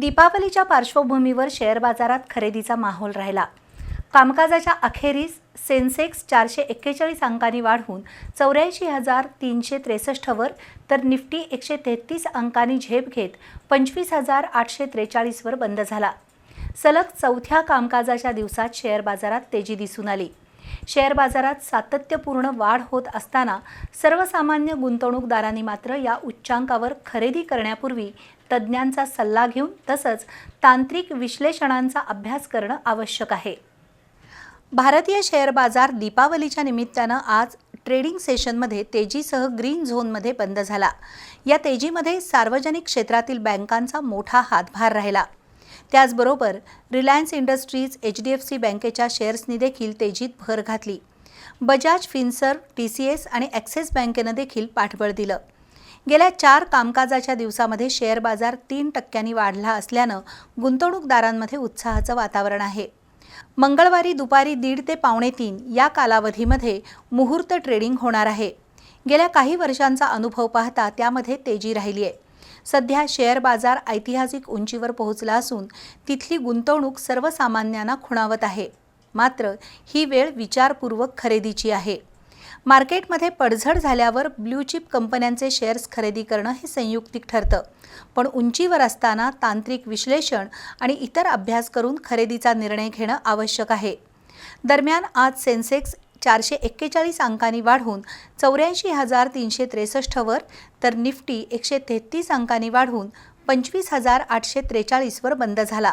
दीपावलीच्या पार्श्वभूमीवर शेअर बाजारात खरेदीचा माहोल राहिला. कामकाजाच्या अखेरीस सेन्सेक्स चारशे एक्केचाळीस अंकांनी वाढून चौऱ्याऐंशी हजार तीनशे त्रेसष्टवर तर निफ्टी एकशे तेहतीस अंकांनी झेप घेत पंचवीस हजार आठशे त्रेचाळीसवर बंद झाला. सलग चौथ्या कामकाजाच्या दिवसात शेअर बाजारात तेजी दिसून आली. शेअर बाजारात सातत्यपूर्ण वाढ होत असताना सर्वसामान्य गुंतवणूकदारांनी मात्र या उच्चांकावर खरेदी करण्यापूर्वी तज्ज्ञांचा सल्ला घेऊन तसंच तांत्रिक विश्लेषणांचा अभ्यास करणं आवश्यक आहे. भारतीय शेअर बाजार दीपावलीच्या निमित्तानं आज ट्रेडिंग सेशनमध्ये तेजीसह ग्रीन झोनमध्ये बंद झाला. या तेजीमध्ये सार्वजनिक क्षेत्रातील बँकांचा मोठा हातभार राहिला. त्याचबरोबर Reliance Industries H D F C बँकेच्या शेअर्सनी देखील तेजीत भर घातली. Bajaj Finserv T C S आणि ॲक्सिस बँकेनं देखील पाठबळ दिलं. गेल्या चार कामकाजाच्या दिवसामध्ये शेअर बाजार तीन टक्क्यांनी वाढला असल्यानं गुंतवणूकदारांमध्ये उत्साहाचं वातावरण आहे. मंगळवारी दुपारी दीड ते पावणे तीन या कालावधीमध्ये मुहूर्त ट्रेडिंग होणार आहे. गेल्या काही वर्षांचा अनुभव पाहता त्यामध्ये तेजी राहिली आहे सध्या शेअर बाजार ऐतिहासिक उंचीवर पोहोचला असून तिथली गुंतवणूक सर्वसामान्यांना खुणावत आहे. मात्र ही वेळ विचारपूर्वक खरेदीची आहे. मार्केटमध्ये पडझड झाल्यावर ब्ल्यू चिप कंपन्यांचे शेअर्स खरेदी करणं हे संयुक्तिक ठरतं. पण उंचीवर असताना तांत्रिक विश्लेषण आणि इतर अभ्यास करून खरेदीचा निर्णय घेणं आवश्यक आहे. दरम्यान आज सेन्सेक्स चारशे एक्केचाळीस अंकांनी वाढून चौऱ्याऐंशी हजार तीनशे त्रेसष्टवर तर निफ्टी एकशे तेहतीस अंकांनी वाढून पंचवीस हजार आठशे त्रेचाळीसवर बंद झाला.